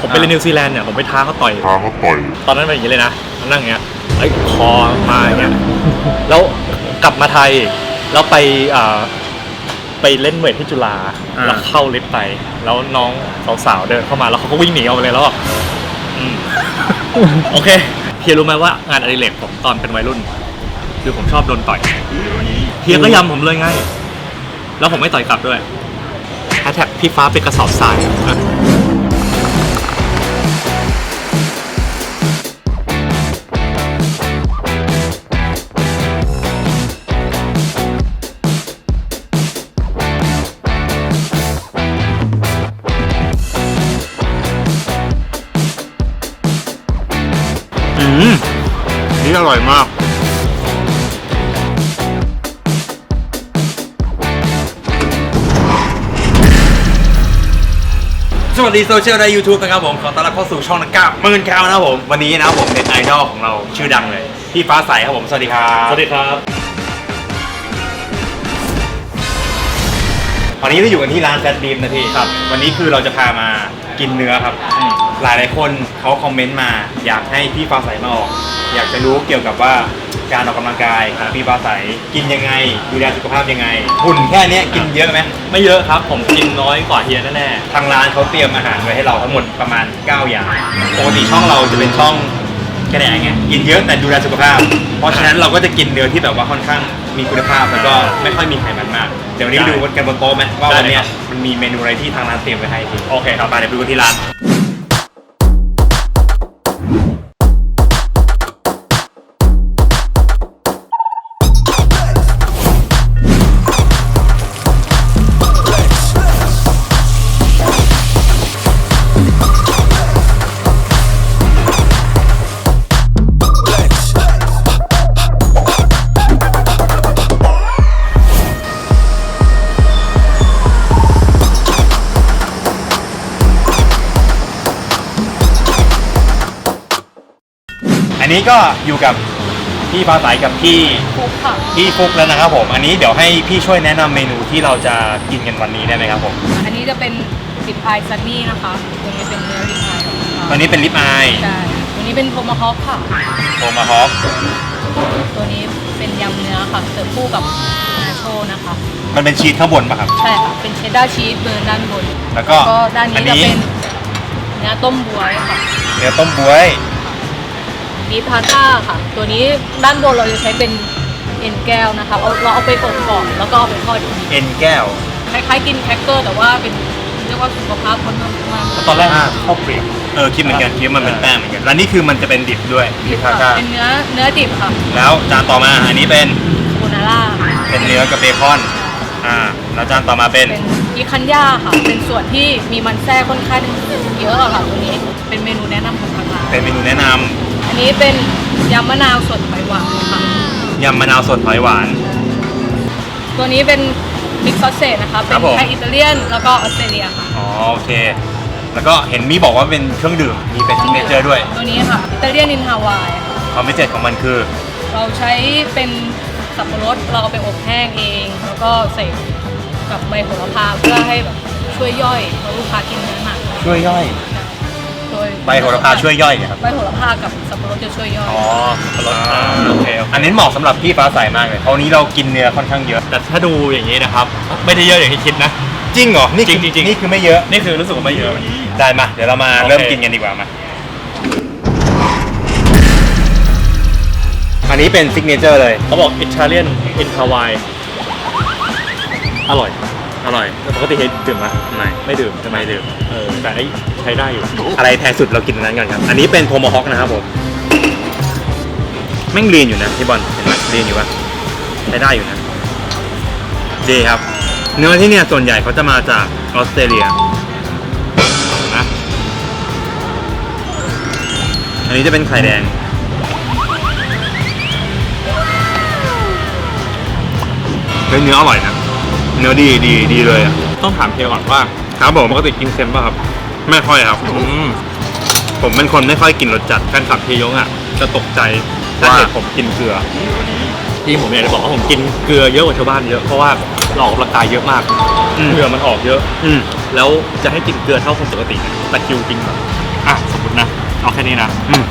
ผมไปเล่นนิวซีแลนด์เนี่ยผมไปท้าเขาต่อย ท้าเขาต่อยตอนนั้นเป็นอย่างนี้เลยนะมันนั่งอย่างเงี้ยไอ้ยคอมาอย่างเงี้ยแล้วกลับมาไทยแล้วไปอ่าไปเล่นเวทที่จุฬาอ่า แล้วเข้าลิฟต์ไป แล้วน้องสาวๆเดินเข้ามาแล้วเขาก็วิ่งหนีออกไปเลยแล้วก็อืม โอเคเฮียรู้ไหมว่างานอดิเรกผมตอนเป็นวัยรุ่น คือผมชอบโดนต่อยเฮียก็ยำผมเลยไง แล้วผมไม่ต่อยกลับด้วยแฮชแท็กพี่ฟ้าเป็นกระสอบทราย อร่อยมาก สวัสดีโซเชียลและยูทูบนะครับผม ขอต้อนรับเข้าสู่ช่องนักกล้าหมื่นแก้วนะครับผม วันนี้นะครับผมเป็นไอดอลของเราชื่อดังเลย พี่ฟ้าใสครับผม สวัสดีครับสวัสดีครับ วันนี้เราอยู่กันที่ร้านแซดบีมนะพี่ครับ วันนี้คือเราจะพามากินเนื้อครับ หลายหลายๆคนเขาคอมเมนต์มาอยากให้พี่ฟ้าใสมาออกอยากจะรู้เกี่ยวกับว่าการออกกำลังกายของพี่ฟ้าใสกินยังไง ดูแลสุขภาพยังไงหุ่นแค่เนี้ยกินเยอะไหมไม่เยอะครับ ผมกินน้อยกว่าเฮียแน่ทางร้านเขาเตรียมอาหารไว้ให้เราทั้งหมดประมาณ 9 อย่างปกติช่องเราจะเป็นช่องกระแดงไงกินเยอะแต่ดูแลสุขภาพ เพราะฉะนั้นเราก็จะกินเนื้อที่แบบว่าค่อนข้างมีคุณภาพแล้วก็ไม่ค่อยมีไขมันมากเดี๋ยววันนี้ดูกันบนโต๊ะไหมว่าวันเนี้ยมันมีเมนูอะไรที่ทางร้านเตรียมไว้ให้ทีๆโอเคครับไปเดี๋ยวไปดูกันที่ร้าน นนี้ก็อยู่กับพี่ฟ้าใสกับพี่ฟุกค่ะพี่ฟุกแล้วนะครับผม อันนี้เดี๋ยวให้พี่ช่วยแนะนำเมนูที่เราจะกินกันวันนี้ได้ไหมครับผม อันนี้จะเป็นลิปอายซันนี่นะคะตัวนี้เป็นเนื้อลิปอายตอนนี้เป็นลิปอายใช่ตัวนี้เป็นโทมาฮอคค่ะ โทมาฮอคตัวนี้เป็นยำเนื้อค่ะเสิร์ฟคู่กับนาโชนะคะ มันเป็นชีสข้างบนป่ะครับ ใช่ค่ะ เป็นเชดดาร์ชีสเบอร์ด้านบนแล้วก็ก็ด้านอันี้จะเป็นเนื้อต้มบวยค่ะ เนื้อต้มบวย บีฟพาต้าค่ะ ตัวนี้ด้านบนเราจะใช้เป็นเอ็นแก้วนะคะเอาเราเอาไปอบก่อนแล้วก็เอาไปทอดอีกทีเอ็นแก้ว คล้ายๆกินแครกเกอร์ แต่ว่าเป็นเรียกว่าสุขภาพคนมากๆตอนแรกอ่า ข้าวเปรียกเออคิดเหมือนกันคิดว่ามันเป็นแป้งเหมือนกันแล้วนี่คือมันจะเป็นดิบด้วยดิบคาค่ะกาเป็นเนื้อเนื้อดิบค่ะแล้วจานต่อมาอันนี้เป็นโบนาร่าเป็นเนื้อกับเบคอนอ่าแล้วจานต่อมาเป็น เป็นอีคันย่าค่ะ เป็นส่วนที่มีมันแทรกค่อนข้างเยอะอะค่ะตัวนี้ เป็นเมนูแนะนำของทางร้านเป็นเมนูแนะนำอั นนี้เป็นยำมะนาวสดหอยหวานค่ะ ยำมะนาวสดหอยหวาน ตัวนี้เป็นมิกซ์ซอสเซจนะคะคเป็รับนผม ไทยอิตาเลียนแล้วก็ออสเตรเลียค่ะอ๋อโอเค แล้วก็เห็นมีบอกว่าเป็นเครื่องดื่ม มีเป็นซิกเนเจอร์ด้วยตัวนี้ค่ะ อิตาเลียนอินฮาวายค่ะ ความพิเศษของมันคือ เราใช้เป็นสับปะรดเราเอาไปอบแห้งเอง แล้วก็ใส่กับใบโหระพาเพื่อให้แบบช่วยย่อยเพราะลูกค้ากินเนื้อหนักช่วยย่อย โดยใบโหระพาช่วยย่อยเนะครับ ใบโหระพากับสับปะรดจะช่วยย่อย อ๋อรสชาติโอเคโอเคอันนี้เหมาะสำหรับพี่ฟ้าใสมากเลยเพราะวันนี้เรากินเนื้อค่อนข้างเยอะ แต่ถ้าดูอย่างนี้นะครับ ไม่ได้เยอะอย่างที่คิดนะ จริงเหรอ นี่คือจริงๆจริงๆ นี่คือไม่เยอะ นี่คือรู้สึกว่าไม่เยอะ ได้มา เดี๋ยวเรามาโอเค เริ่มกินกันดีกว่ามา อันนี้เป็นซิกเนเจอร์เลย เขาบอกอิตาเลียนอินฮาวายอร่อย อร่อยแต่ปกติเห็นดื่มไหมไม่ไม่ดื่มใช่ไหมไม่ดื่มเออแต่ไอ้ใช้ได้อยู่อะไรแพงสุดเรากินอันนั้นกันครับ อันนี้เป็นโทมฮอคนะครับผมแม่งเรียนอยู่นะพี่บอลเห็นไหมเรียนอยู่วะใช้ได้อยู่นะดีครับ เนื้อที่เนี่ยส่วนใหญ่เขาจะมาจากออสเตรเลียนะอันนี้จะเป็นไข่แดงเป็นเนื้ออร่อยนะ เนื้อดีดีดีเลยอะต้องถามเพียก่อนว่าครับผมปกติกินเค็มป่ะครับ ไม่ค่อยครับอืมผมเป็นคนไม่ค่อยกินรสจัดแฟนคลับเฮียยงอะจะตกใจถ้าว่าเห็นผมกินเกลือที่ผมอยากจะบอกว่าผมกินเกลือเยอะกว่าชาวบ้านเยอะเพราะว่าเราออกกำลังกายเยอะมากอืม เกลือมันออกเยอะ อืม แล้วจะให้กินเกลือเท่าคนปกติตะคริวกินแบบอะสมมตินะเอาแค่นี้นะอืม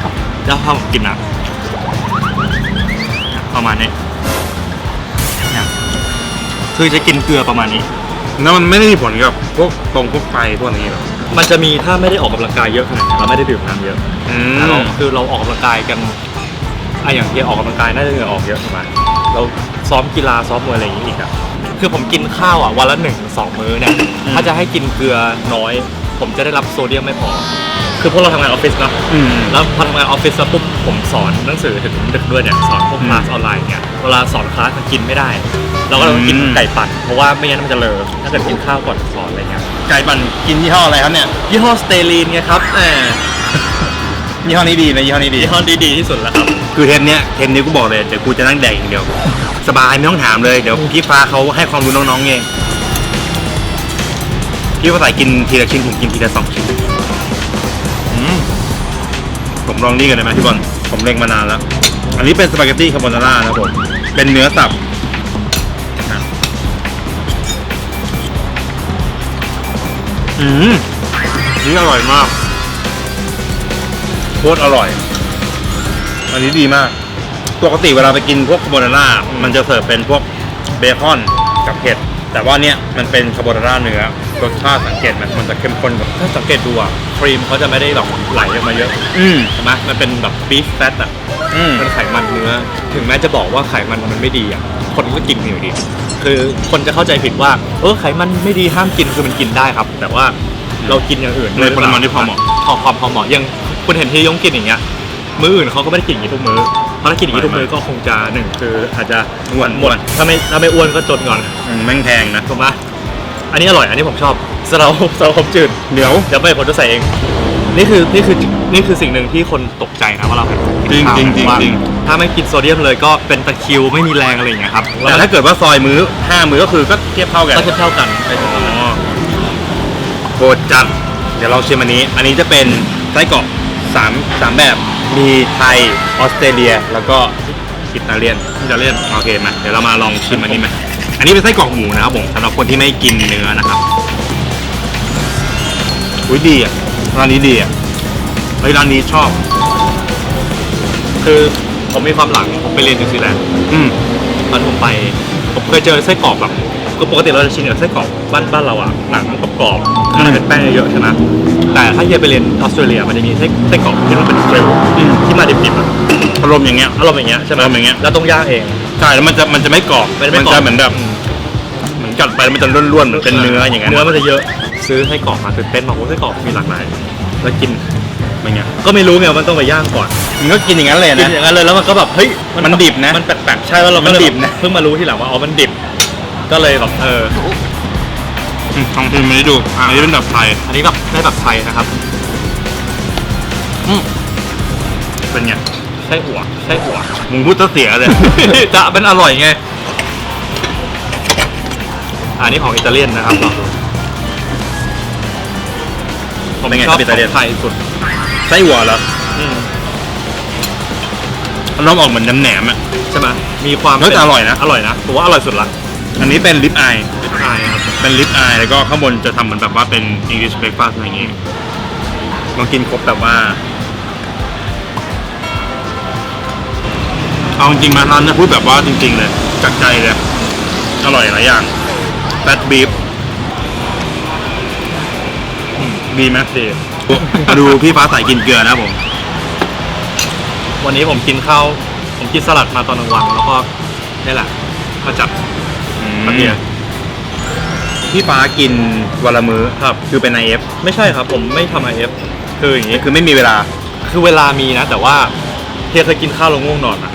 แล้วถ้าผมกินนะประมาณนี้เนี่ย คือจะกินเกลือประมาณนี้ แล้วมันไม่ได้มีผลกับพวกตรงพวกไฟพวกนี้หรอมันจะมีถ้าไม่ได้ออกกำลังกายเยอะขนาดนี้เราไม่ได้ดื่มน้ำเยอะอืแต่เรามคือเราออกกำลังกายกันอะอย่างที่ออกกำลังกายน่าจะเหงื่อออกเยอะถูกไหมเราซ้อมกีฬาซ้อมมวยอะไรอย่างนี้อีกอะคือผมกินข้าวอะวันละหนึ่งถึงสองมื้อเนี่ยถ้าจะให้กินเกลือน้อย ผมจะได้รับโซเดียมไม่พอ คือพวกเราทำงานออฟฟิศเนอะอืม แล้วพอทำงานออฟฟิศแล้วปุ๊บผมสอนหนังสือถึงดึกด้วยเนี่ยสอนพวกอืมคลาสออนไลน์เนี่ยเวลาสอนคลาสมันกินไม่ได้ เราก็ต้องกินอืม ไก่ปั่นเพราะว่าไม่งั้นมันจะเลอะถ้าเกิดกินข้าวก่อนสอนอะไรเงี้ยไก่ปั่นกินยี่ห้ออะไรครับเนี่ยยี่ห้อสเตลีนไงครับแหมยี่ห้อนี้ดีนะยี่ห้อนี้ดียี่ห้อดีๆที่สุดแล้วครับ คือเทปเนี้ยเทปนี้กูบอกเลยเดี๋ยวกูจะนั่งแดกอย่างเดียว สบายไม่ต้องถามเลยเดี๋ยวพี่ฟ้าเขาให้ความรู้น้องๆเองพี่ฟ้าใส่กินทีละชิ้นผมกินทีละสองชิ้นอืม ผมลองนี่กันได้ไหมพี่บอลผมเล็งมานานแล้ว อันนี้เป็นสปาเกตตี้คาโบนาร่านะครับผมเป็นเนื้อสับอืมนี่อร่อยมากโคตรอร่อย อันนี้ดีมากปกติเวลาไปกินพวกคาโบนาร่ามันจะเสิร์ฟเป็นพวกเบคอนกับเผ็ดแต่ว่าเนี่ยมันเป็นคาโบนาร่าเนื้อ รสชาติสังเกตไหมมันจะเข้มข้นกว่าถ้าสังเกตดูอะครีมเขาจะไม่ได้แบบไหลออกมาเยอะอืมใช่ไหมมันเป็นแบบบีฟแฟตอะอืมเป็นไขมันเนื้อ ถึงแม้จะบอกว่าไขมันมันไม่ดีอะคนก็กินอยู่ดี คือคนจะเข้าใจผิดว่า เออไขมันไม่ดีห้ามกินคือมันกินได้ครับ แต่ว่าเรากินอย่างอื่นในปริมาณที่พอเหมาะพอความพอเหมาะยังคุณเห็นที่ยงกินอย่างเงี้ยมื้ออื่นเขาก็ไม่ได้กินอย่างนี้ทุกมื้อเพราะถ้ากินอย่างนี้ทุกมื้อก็คงจะหนึ่งคืออาจจะอ้วนหมดถ้าไม่ถ้าไม่อ้วนก็จนก่อนอืมแม่งแพงนะถูกไหม อันนี้อร่อยอันนี้ผมชอบสะเราสะเราผมจืดเดี๋ยว เดี๋ยวไม่ผมจะใส่เอง นี่คือนี่คือนี่คือสิ่งหนึ่งที่คนตกใจนะว่าเรากินข้าวจริงๆจริงๆว่าจริง ถ้าไม่กินโซเดียมเลยก็เป็นตะคริวไม่มีแรงอะไรอย่างเงี้ยครับแต่ถ้าเกิดว่าซอยมื้อห้ามื้อก็คือก็เทียบเท่ากันก็เทียบเท่ากันไปถึงอ๋ตรงนั้นอโคตรจัด เดี๋ยวเราชิมอันนี้ อันนี้จะเป็นไส้กรอกสามสามแบบ มีไทย ออสเตรเลีย แล้วก็อิตาเลียนอิตาเลียน โอเคมา เดี๋ยวเรามาลองชิมอันนี้ไหม อันนี้เป็นไส้กรอกหมูนะครับผมสำหรับคนที่ไม่กินเนื้อนะครับ อุ้ยดีอะร้านนี้ดีอะเฮ้ยร้านนี้ชอบ คือผมมีความหลังผมไปเรียนนิวซีแลนด์อืมตอนผมไปผมเคยเจอไส้กรอกแบบคือปกติเราจะชินกับไส้กรอกบ้านบ้านเราอะหนังกรอบๆข้างในเป็นแป้งเยอะๆใช่ไหมแต่ถ้าเฮียไปเรียนออสเตรเลียมันจะมีไส้ไส้กรอกที่มันเป็นเจลอืมที่มาดิบๆอะอารมณ์อย่างเงี้ยอารมณ์อย่างเงี้ยใช่ไหมอารมณ์อย่างเงี้ยแล้วต้องย่างเอง ใช่แล้วมันจะมันจะไม่กรอบมันจะไม่มันกรอบจะเหมือนแบบเหมือนกัดไปแล้วมันจะร่วนๆเหมือนเป็นเนื้ออย่างเงี้ยเนื้อมันจะเยอะ ซื้อไส้กรอกมาตื่นเต้นมากโอ้ไส้กรอกมีหลากหลาย แล้วกินเป็นไงก็ไม่รู้ไงว่ามันต้องไปย่างก่อนมันก็กินอย่างนั้นเลยกินนะ อย่างนั้นเลยแล้วมันก็แบบเฮ้ยมันดิบนะมันแปลกๆใช่แล้วเราก็เลยมันดิบนะ เพิ่งมารู้ทีหลังว่าอ๋อมันดิบ ก็เลยแบบเออ อืมลองชิมอันนี้ดูอะอันนี้เป็นแบบไทยอันนี้แบบได้แบบไทยนะครับ อืมเป็นไง ไส้อั่วไส้อั่วมึงพูดซะเสียเลย จะเป็นอร่อยไง อันนี้ของอิตาเลียนนะครับลองดูผมเป็นไงชอบครับอิตาเลียนของไทยสุดไส้หัวเหรออืมมันน้องออกเหมือนน้ำแหนมอะ ใช่ไหมมีความเฮ้ยแต่อร่อยนะ อร่อยนะผมว่าอร่อยสุดละอันนี้เป็นลิปอายเป็นไทยครับเป็นลิปอายแล้วก็ข้างบนจะทำเหมือนแบบว่าเป็น English breakfast อะไรอย่างงี้ลองกินครบแบบว่า เอาจริงๆมาร้านนะพูดแบบว่าจริง ๆ เลยจากใจเลยอร่อยหลายอย่างแฟตบีฟดีไหมดีมาดูพี่ฟ้าใสกินเกลือนะผม วันนี้ผมกินข้าวผมกินสลัดมาตอนกลางวันแล้วก็นี่แหละมาจับกระเทียมพี่ฟ้ากินวันละมื้อครับคือเป็น IF ไม่ใช่ครับ ผมไม่ทำไอเอฟคืออย่างนี้คือไม่มีเวลา คือเวลามีนะ แต่ว่าเฮียเคยกินข้าวแล้วง่วงนอนอะ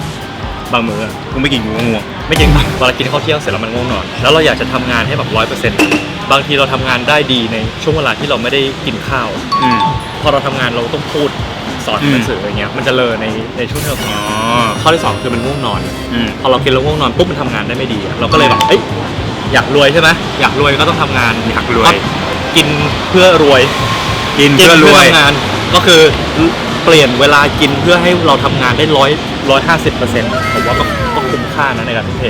บางมื้ออะกูไม่กินกูง่วงไม่กินเวลากินข้าวเที่ยงเสร็จแล้วมันง่วงนอนแล้วเราอยากจะทำงานให้แบบร้อยเปอร์เซ็นต์บางทีเราทำงานได้ดีในช่วงเวลาที่เราไม่ได้กินข้าวอืมพอเราทำงานเราต้องพูดสอนอืมหนังสืออะไรเงี้ยมันจะเลอในในช่วงที่เราทำอ๋งาอนข้อที่สองคือมันง่วงนอนอืมพอเรากินแล้วง่วงนอนปุ๊บมันทำงานได้ไม่ดีอะเราก็เลยแบบเอ้ยอยากรวยใช่ไหมอยากรวยก็ต้องทำงานอยากรวยก็กินเพื่อรวย กินเพื่อรวยทำงานก็คือ เปลี่ยนเวลากินเพื่อให้เราทำงานได้ร้อยร้อยห้าสิบเปอร์เซ็นต์ผมว่าก็ก็คุ้มค่านะในการทุ่มเท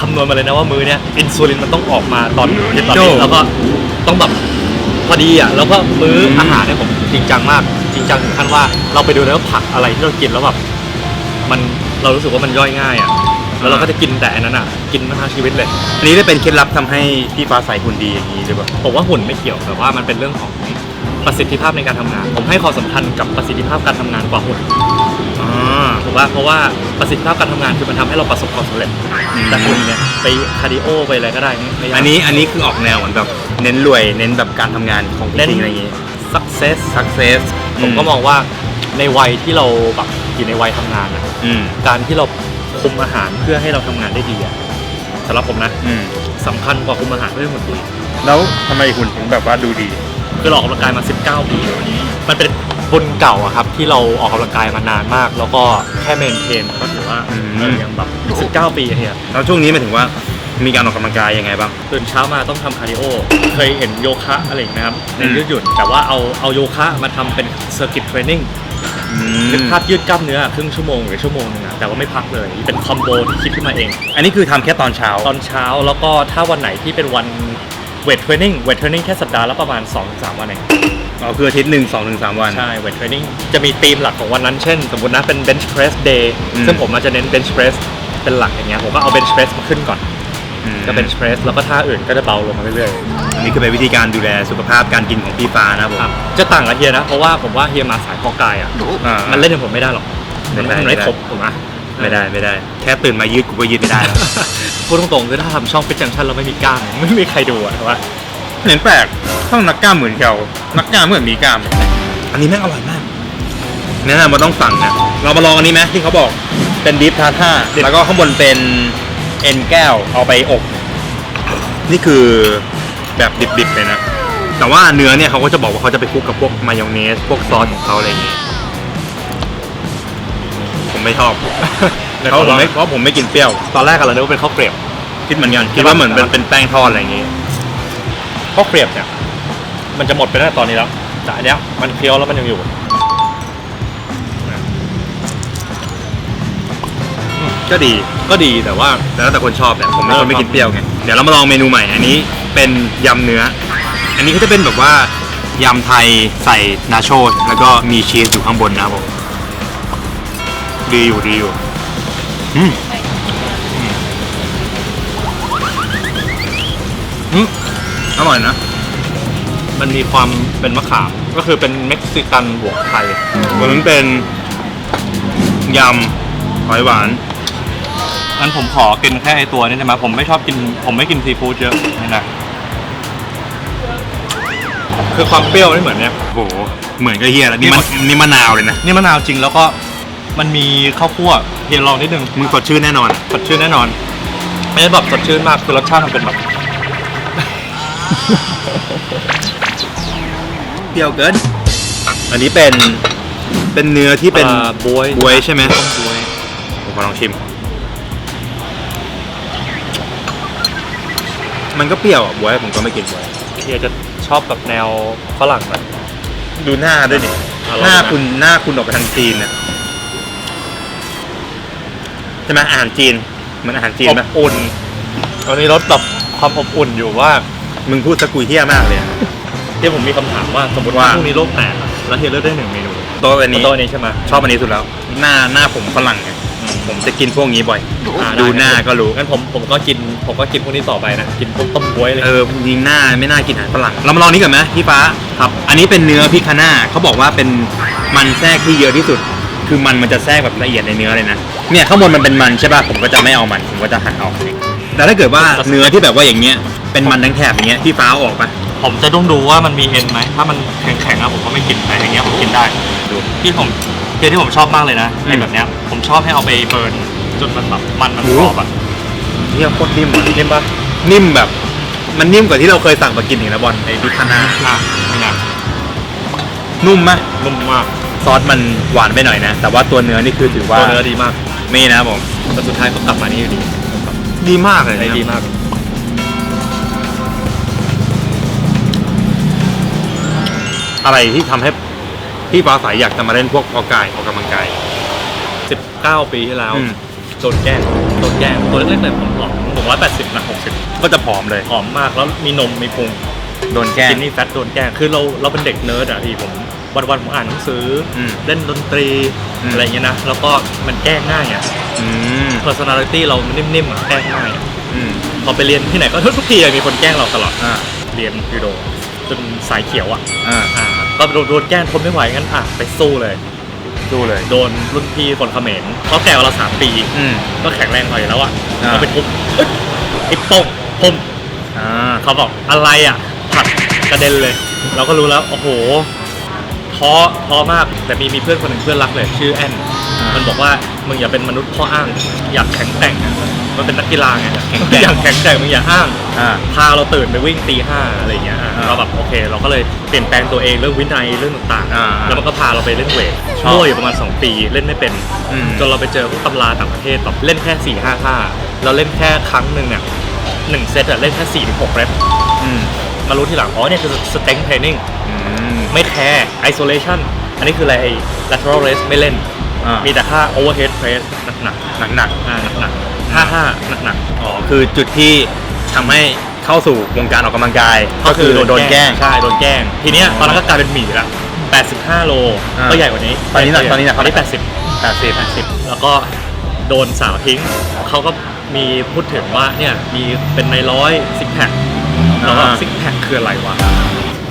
คำนวณมาเลยนะว่ามื้อเนี้ยอินซูลินมันต้องออกมาตอนเย็นตอนโจ้นี้แล้วก็ต้องแบบพอดีอะแล้วก็มื้ออมอาหารเนี่ยผมจริงจังมาก จริงงจังถึงขั้นว่าเราไปดูแล้วผักอะไรที่เรากินแล้วแบบมันเรารู้สึกว่ามันย่อยง่ายอะแล้วเราก็จะกินแต่อันนั้นอะ กินมาทั้งชีวิตเลยอันนี้ได้เป็นเคล็ดลับทำให้พี่ฟ้าใสหุ่นดีอย่างนี้หรือเปล่าผมว่าหุ่นไม่เกี่ยวแต่ว่ามันเป็นเรื่องของ ประสิทธิภาพในการทำงาน ผมให้ความสำคัญกับประสิทธิภาพการทำงานกว่าหุ่นอ่าถูกป่ะเพราะว่าประสิทธิภาพการทำงานคือมันทำให้เราประสบความสำเร็จอืมแต่หุ่นเนี่ยไปคาร์ดิโอไปอะไรก็ได้ไม่ยาก อันนี้อันนี้คือออกแนวเหมือนแบบเน้นรวยเน้นแบบการทำงานของจริงๆอะไรอย่างงี้ success success ผมก็มองว่าในวัยที่เราแบบอยู่ในวัยทำงานอะอืมการที่เราคุมอาหารเพื่อให้เราทำงานได้ดีอะสำหรับผมนะอืมสำคัญกว่าคุมอาหารเพื่อให้หุ่นดี แล้วทำไมหุ่นถึงแบบว่าดูดี คือเราออกกำลังกายมา 19 ปี มันเป็นบุญเก่าอะครับที่เราออกกำลังกายมานานมาก แล้วก็แค่เมนเทนก็ถือว่าอืม เออยังแบบ 19 ปีอะเฮีย แล้วช่วงนี้หมายถึงว่ามีการออกกำลังกายยังไงบ้าง ตื่นเช้ามาต้องทำคาร์ดิโอ เคยเห็นโยคะอะไรอย่างเงี้ยครับในอืมยืดหยุ่นแต่ว่าเอาเอาโยคะมาทำเป็นเซอร์กิตเทรนนิ่งเป็นภาพยืดกล้ามเนื้อครึ่งชั่วโมงหรือชั่วโมงนึงอะแต่ว่าไม่พักเลย เป็นคอมโบที่คิดขึ้นมาเอง อันนี้คือทำแค่ตอนเช้า ตอนเช้าแล้วก็ถ้าวันไหนที่เป็นวัน เวทเทรนนิ่งเวทเทรนนิ่งแค่สัปดาห์ละประมาณ2-3วันเองอ๋อคืออาทิตย์หนึ่งสองถึงสามวัน ใช่เวทเทรนนิ่งจะมีธีมหลักของวันนั้นเช่น สมมตินะเป็น bench press day อืม ซึ่งผมอาจจะเน้น bench press เป็นหลักอย่างเงี้ยผมก็เอา bench press มาขึ้นก่อน อืมก็ bench press แล้วก็ท่าอื่นก็จะเบาลงมาเรื่อยอันนี้คือเป็นวิธีการดูแลสุขภาพการกินของพี่ฟ้านะครับผมๆครับจะต่างกับเฮียนะ เพราะว่าผมว่าเฮียมาสายเพอกายอะอ่ามันเล่นอย่างผมไม่ได้หรอกมันไม่ได้ มันไม่ครบถูกไหม ไม่ได้ไม่ได้ แค่ตื่นมายืดกูก็ยืดไม่ได้แล้ว พูดตรงๆคือถ้าทำช่องฟิตจังชันเราไม่มีกล้ามไม่มีใครดูอะถูกปะเห็นแปลกช่องนักกล้ามเหมือนเรานักกล้ามเหมือนมีกล้าม อันนี้แม่งอร่อยมากแนะนำว่าต้องสั่งนะเรามาลองอันนี้ไหมที่เขาบอกเป็นดิฟทาท่าแล้วก็ข้างบนเป็นเอ็นแก้วเอาไปอบนี่คือแบบดิบๆเลยนะ แต่ว่าเนื้อเนี่ยเขาก็จะบอกว่าเขาจะไปคลุกกับพวกมายองเนส พวกซอสของเขาอะไรอย่างงี้ผม ไม่ชอบเพราะผมไม่เพราะผมไม่กินเปรี้ยว ตอนแรกอะเรานึกว่าเป็นข้าวเกรียบ คิดเหมือนกันคิดว่าเหมือนเป็นเป็นแป้งทอดอะไรอย่างงี้ข้าวเกรียบเนี่ย มันจะหมดไปตั้งแต่ตอนนี้แล้วแต่อันเนี้ยมันเคี้ยวแล้วมันยังอยู่ก็ดีก็ดีแต่ว่าแล้วแต่คนชอบเนี่ยผมเป็นเอคอนไม่กินเปรี้ยวไงเดี๋ยวเรามาลองเมนูใหม่ อันนี้เป็นยำเนื้อ อันนี้ก็จะเป็นแบบว่ายำไทยใส่นาโชสแล้วก็มีชีสอยู่ข้างบนนะครับผม ดีอยู่ดีอยู่อืมอืมอร่อยนะ มันมีความเป็นมะขาม ก็คือเป็นเม็กซิกันบวกไทยตัวนั้นเป็นยำหอยหวานงั้นผมขอกินแค่ไอตัวนี้ได้ไหมผมไม่ชอบกิน ผมไม่กินซีฟู้ดเยอะนี่นะคือความเปรี้ยวไม่เหมือนเนี่ยโอ้โหเหมือนกับเฮียแล้วนี่มันนี่มะนาวเลยนะ นี่มะนาวจริงแล้วก็ มันมีข้าวคั่วเฮียลองนิดนึงมึงสดชื่นแน่นอน สดชื่นแน่นอน ไม่ได้แบบสดชื่นมากคือรสชาติมันเป็นแบบ เปรี้ยวเกิน อันนี้เป็นเป็นเนื้อที่เป็นอ่าบวย บวยใช่ไหมต้มบวยผมขอลองชิม มันก็เปรี้ยวอะบวยผมก็ไม่กินบวย เฮียจะชอบแบบแนวฝรั่งหน่อย ดูหน้าด้วยดิอะหน้าลองนะ คุณหน้าคุณออกไปทางจีนนะ ใช่ไหมอาหารจีนเหมือนอาหารจีนอไหมบอุ่นตอนนี้รสแบบความอบอุ่นอยู่ว่า มึงพูดสกุยเที่ยมากเลยอะ ที่ผมมีคำถามว่าสมมติว่าว่า พรุ่งนี้โลกแตกอะแล้วเฮียเลือกได้หนึ่งเมนูโต๊ะอันนี้ โต๊ะนี้ใช่ไหม ชอบอันนี้สุดแล้ว หน้าหน้าผมฝรั่งไงอืม ผมจะกินพวกนี้บ่อย อ่าดูไหน้าก็รู้ งั้นผมผมก็กินผมก็กินพวกนี้ต่อไปนะ กินพวกต้มบวยเลย เออยิงหน้าไม่น่ากินอาหารฝรั่ง เรามาลองนี้ก่อนไหมพี่ฟ้าครับ อันนี้เป็นเนื้อพิคาน่าเขาบอกว่าเป็นมันแทรกที่เยอะที่สุด คือมันมันจะแทรกแบบละเอียดในเนื้อเลยนะ เนี่ยข้างบนมันเป็นมันใช่ป่ะผมก็จะไม่เอามันผมก็จะหั่นออกแต่ถ้าเกิดว่าเนื้อที่แบบว่าอย่างเงี้ยเป็นมันทั้งแถบอย่างเงี้ยพี่ฟ้าเอาออกปะผมจะต้องดูว่ามันมีเอ็นไหม ถ้ามันแข็งๆอะผมก็ไม่กินแต่อย่างเงี้ยผมกินได้ดูที่ผมเที่ที่ผมชอบมากเลยนะอืมไอ้แบบเนี้ยผมชอบให้เอาไปเบิร์นจนมันแบบมันมันโอ้กรอบอะเนี่ยโคตรนิ่มอะนิ่มปะนิ่มแบบ มันนิ่มกว่าที่เราเคยสั่งมากินอีกนะบอลไอ้พิคาน่าอะเป็นไงนุ่มไหมนุ่มมากซอสมันหวานไปหน่อยนะ แต่ว่าตัวเนื้อนี่คือถือว่าตัวเนื้อดีมาก นี่นะครับผมแต่สุดท้ายก็กลับมานี่อยู่ดีดีมากเลยได้นะดีมาก อะไรที่ทำให้พี่ฟ้าใสอยากจะมาเล่นพวกออกกายออกกำลังกาย 19 ปีที่แล้วอืม โดนแกล้งโดนแกล้งตัวเล็กๆเลยผมหลอกผมร้อยแปดสิบหนักหกสิบก็จะผอมเลย หอมมากแล้วมีนมมีพุงโดนแกล้ง กินนี่แฟตโดนแกล้งคือเราเราเป็นเด็กเนิร์ดอะพี่ผม วันๆผมอ่านหนังสืออมเล่นดนตรีอืม อะไรอย่างเงี้ยนะแล้วก็มันแก้ง่ายอะ อืม personality เรามันนิ่มๆอะแก้ง่ายอะอืมพอไปเรียนที่ไหนก็ทุกทีอะมีคนแกล้งเราตลอดอ่าเรียนยูโดจนสายเขียวอะอ่าอ่าก็โดนโดนแกล้งทนไม่ไหวงั้นอะไปสู้เลย ดูเลยโดนรุ่นพี่คนเขมรเขาแก่กว่าเราสามปี อืม ก็แข็งแรงกว่าอยู่แล้วอะอ่า เราไปทุบเอ้ยไอ้โป้งผมอ่า เขาบอกอะไรอะผลักกระเด็นเลย เราก็รู้แล้ว โอ้โห ท้อท้อมากแต่มีมีเพื่อนคนหนึ่งเพื่อนรักเลย ชื่อแอนอ่ามัมันบอกว่ามึงอย่าเป็นมนุษย์ข้ออ้าง อยากแข็งแกร่งอะมันเป็นนักกีฬาไงแข็งแกร่งอยากแข็งแกร่งมึงอย่าอ้างอ่า พาเราตื่นไปวิ่งตีห้าอะไรอย่างเงี้ยอะอ่าเราแบบโอเค เราก็เลยเปลี่ยนแปลงตัวเองเรื่องวินัยเรื่องต่างอ่าๆ แล้วมันก็พาเราไปเล่นเวทชอบมั่วอยู่ประมาณ 2 ปีเล่นไม่เป็นอืม จนเราไปเจอพวกตำราต่างประเทศแบบเล่นแค่4ี่ห้าท่าเราเล่นแค่ครั้งหนึ่งเนี่ยหนึ่งเซตอะเล่นแค่4ี่ถึงหกเรปอืม มารู้ทีหลังอ๋อเนี่ยคือ strength training อืม ไม่แคร์ isolation อันนี้คืออะไรไอ้ lateral raise ไม่เล่น อ่ามีแต่ค่า overhead press หนักหนักหนักๆอ่าหนักๆห้าห้าหนักๆอ๋อคือจุดที่ทำให้เข้าสู่วงการออกกำลังกายๆก็คือโดนแกล้ง ใช่ โดนแกล้ง ทีเนี้ยตอนนั้นก็กลายเป็นหมีละ85 โล อ่าก็ใหญ่กว่านี้ตอนนี้หนักตอนนี้หนักตอนนี้ 80แปดสิบ80 แล้วก็โดนสาวทิ้ง เขาก็มีพูดถึงว่าเนี่ยมีเป็นในร้อยซิกแพคแล้วก็อ่า ซิกแพคคืออะไรวะ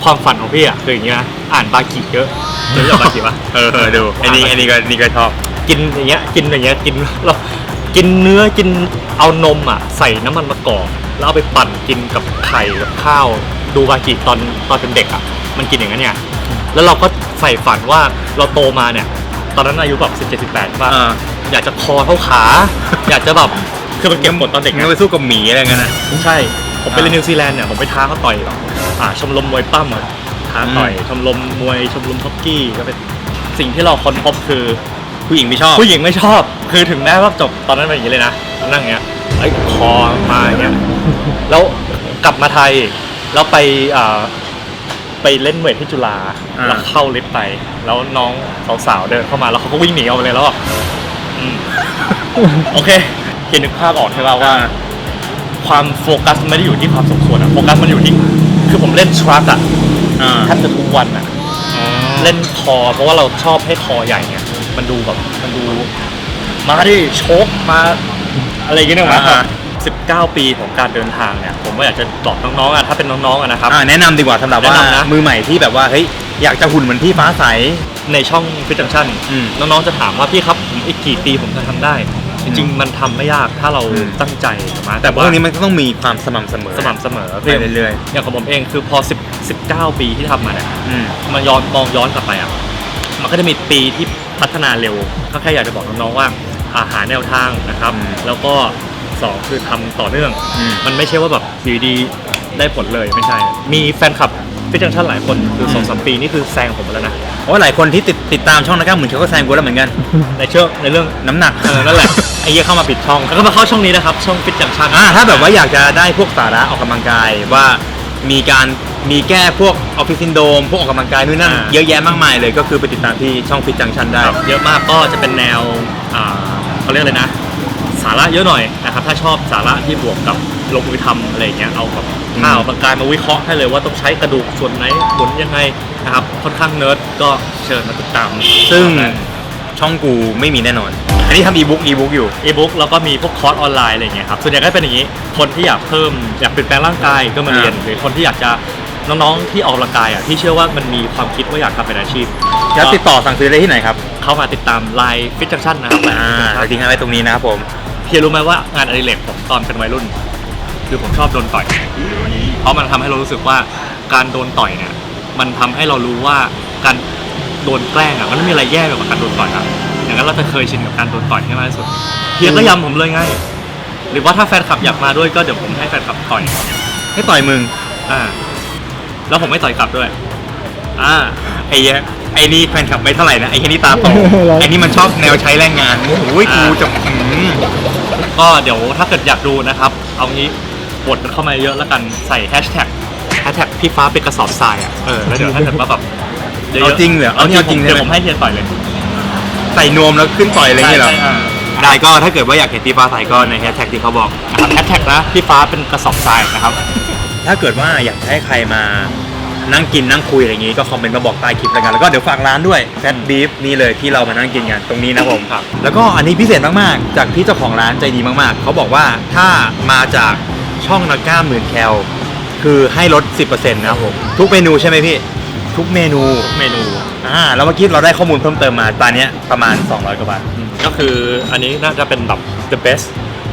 ความฝันของพี่อะคืออย่างเงี้นะอ่านบากิเยอะรู้จักบากิปะ เออเออดูไอ้นี่ไอ้นี่ก็นี่ก็ชอบ กินอย่างเงี้ยกินอย่างเงี้ยกินเรากินเนื้อกินเอานมอะใส่น้ำมันมะกอกแล้วเอาไปปั่นกินกับไข่กับข้าว ดูบากิตอนตอนเป็นเด็กอะมันกินอย่างนั้นเนี่ยแล้วเราก็ใฝ่ฝันว่าเราโตมาเนี่ย ตอนนั้นอายุแบบสิบเจ็ดสิบแปดป่ะอ่า อยากจะคอเท่าขา อยากจะแบบคือมันเก็บหมดตอนเด็กงั้นะนไปสู้กับหมีอะไรเงี้ยนะ ใช่ ผมไปเล่นนิวซีแลนด์เนี่ยผมไปท้าเขาต่อยแบบอ่าชมรมมวยปั้มอะท้าต่อยอืมชมรมมวยชมรมฮอกกี้ก็เป็นสิ่งที่เราค้นพบคือผู้หญิงไม่ชอบ ผู้หญิงไม่ชอบ คือถึงแม้ว่าจบตอนนั้นเป็นอย่างนี้เลยนะนั่งอย่างเงี้ยไอ้คอมาอย่างเงี้ยแล้วกลับมาไทยแล้วไปอ่าไปเล่นเวทที่จุฬาอ่าแล้วเข้าลิฟต์ไป แล้วน้องสาวๆเดินเข้ามาแล้วเขาก็วิ่งหนีออกไปเลยแล้วแบบอืมโอเคเห็นนึกภาพออกใช่ป่าวว่า ความโฟกัสไม่ได้อยู่ที่ความสมควรอะโฟกัสมันอยู่ที่คือผมเล่นทรัคอะอ่าแทบจะทุกวันอะเล่นคอ เพราะว่าเราชอบให้คอใหญ่ไงมันดูแบบมันดู มาดิโชกมาอะไรอย่างเงี้ยนะอ่า สิบเก้าปีของการเดินทางเนี่ย ผมก็อยากจะบอกน้องๆอะถ้าเป็นน้องๆอะนะครับ อ่าแนะนำดีกว่าสำหรับว่าแนะนำนะ มือใหม่ที่แบบว่าเฮ้ยอยากจะหุ่นเหมือนพี่ฟ้าใส ในช่องฟิตจังชั่นอืม น้องๆจะถามว่าพี่ครับผมอีกกี่ปีผมจะทำได้ จริงๆมันทำไม่ยากถ้าเราอืม ตั้งใจมาแต่พวกนี้มันก็ต้องมีความสม่ำเสมอสม่ำเสมอไปเรื่อยอย่างของผมเองคือพอ10 19 ปีที่ทำมาเนี่ยๆอืม มันย้อนมองย้อนกลับไปอะมันก็จะมีปีที่พัฒนาเร็วก็แค่อยากจะบอกน้องๆว่าอาหาแนวทางนะครับ อืม แล้วก็สองคือทำต่อเนื่อง อืม มันไม่ใช่ว่าแบบอยู่ดีๆได้ผลเลยไม่ใช่ มีแฟนคลับ ฟิชจังชั่นหลายคนคือสองสามปีนี่คือแซงผมไปแล้วนะเพราะว่าหลายคนที่ติดติดตามช่องนะครับเหมือนเขาก็แซงกูแล้วเหมือนกัน ในเชื่อในเรื่องน้ำหนักเออนั่นแหละไอ้เหี้ยเข้ามาปิดช่องแล้วก็มาเข้าช่องนี้นะครับช่องฟิตจังชั่นอ่าถ้าแบบว่าอยากจะได้พวกสาระออกกำลังกายว่ามีการมีแก้พวกออฟฟิศซินโดมพวกออกกำลังกายนู่นนั่นเยอะแยะมากมายเลยก็คือไปติดตามที่ช่องฟิตจังชันได้ ครับเยอะมากก็จะเป็นแนวอ่าเขาเรียกเลยนะ สาระเยอะหน่อยนะครับถ้าชอบสาระที่บวกกับลงมือทำอะไรอย่างเงี้ยเอาแบบอืม ท่าออกกำลังกายมาวิเคราะห์ให้เลยว่าต้องใช้กระดูกส่วนไหนหมุนยังไงนะครับค่อนข้างเนิร์ดก็เชิญมาติดตามซึ่งช่องกูไม่มีแน่นอน อันนี้ทำอีบุ๊กอีบุ๊กอยู่อีบุ๊กแล้วก็มีพวกคอร์สออนไลน์อะไรอย่างเงี้ยครับส่วนใหญ่ก็เป็นอย่างนี้คนที่อยากเพิ่มอยากเปลี่ยนแปลงร่างกายก็มาเรียนอ่าหรือคนที่อยากจะน้องๆที่ออกกำลังกายอะที่เชื่อว่ามันมีความคิดว่าอยากทำเป็นอาชีพแล้วติดต่อสั่งซื้อได้ที่ไหนครับเข้ามาติดตามไลน์ฟิตจังชั่นนะครับอ่าเราทิ้งเอาไว้ตรงนี้นะครับผมเพียรู้ไหมว่างานอดิเรกผมตอนเป็นวัยรุ่น คือผมชอบโดนต่อย เพราะมันทำให้เรารู้สึกว่าการโดนต่อยเนี่ย มันทำให้เรารู้ว่าการโดนแกล้งอะมันไม่มีอะไรแย่ไปกว่าการโดนต่อยอะอย่างนั้นเราจะเคยชินกับการโดนต่อยให้มากที่สุดเพียก็ย้ำผมเลยไง หรือว่าถ้าแฟนคลับอยากมาด้วยก็เดี๋ยวผมให้แฟนคลับต่อย ให้ต่อยมึง อ่า แล้วผมไม่ต่อยกลับด้วย อ่า ไอ้เหี้ยไอ้นี่แฟนคลับไม่เท่าไหร่นะ ไอ้แค่นี้ตาโต ไอ้นี่มันชอบแนวใช้แรงงาน โอ้โหกูจะอืม ก็เดี๋ยวถ้าเกิดอยากดูนะครับ เอางี้ บทมันเข้ามาเยอะแล้วกันใส่แฮชแท็กแฮชแท็กพี่ฟ้าเป็นกระสอบทรายอะเออแล้วเดี๋ยวถ้าเกิดว่าแบบยะๆเอาจริงเหรอเอานี่เอาจริงใช่เดี๋ยวไหมผมให้เทียนต่อยเลยใส่นวมแล้วขึ้นต่อยอะไรอย่างเงี้ยเหรอ ใช่ใช่ได้ก็ถ้าเกิดว่าอยากเห็นพี่ฟ้าใสก็ในแฮชแท็กที่เขาบอกนะครับแฮชแท็กนะพี่ฟ้าเป็นกระสอบทรายนะครับ ถ้าเกิดว่าอยากจะให้ใครมานั่งกินนั่งคุยอะไรอย่างงี้ก็คอมเมนต์มาบอกใต้คลิปแล้วกัน แล้วก็เดี๋ยวฝากร้านด้วยแฟตบีฟนี่เลยที่เรามานั่งกินกันตรงนี้นะผมครับ แล้วก็อันนี้พิเศษมากๆ จากที่เจ้าของร้านใจดีมากๆ เขาบอกว่าถ้ามาจาก ช่องนาก้าหมื่นแคลคือให้ลด 10%นะครับผมทุกเมนูใช่ไหมพี่ ทุกเมนูเมนูอ่าแล้วเมื่อกี้เราได้ข้อมูลเพิ่มเติมมาตอนเนี้ยประมาณ 200 กว่าบาทก็คืออันนี้น่าจะเป็นแบบ the best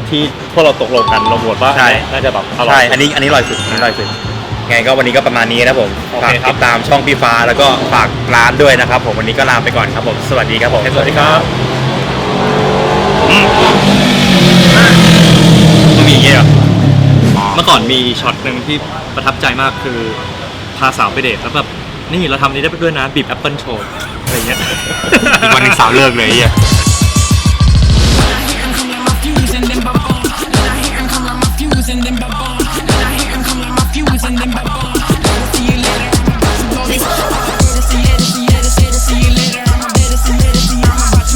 ที่พวกเราตกลงกันเราโหวตว่าใช่ น่าจะแบบอร่อยใช่อันนี้อันนี้อร่อยสุดอันนี้อร่อยสุดไงก็วันนี้ก็ประมาณนี้นะผมโอเคฝากครับ ติดตามช่องพี่ฟ้าแล้วก็ฝากร้านด้วยนะครับ ผมวันนี้ก็ลาไปก่อนครับผมสวัสดีครับผม สวัสดีครับ ต้องมีอย่างเงี้ยเหรอ เมื่อก่อนมีช็อตหนึ่งที่ประทับใจมากคือพาสาวไปเดทแล้วแบบนี่เราทำนี้ได้ไปด้วยนะบีบแอปเปิลโชว์อะไรเงี้ย อีกวันหนึงสาวเลิกเลยไอ้เหี้ย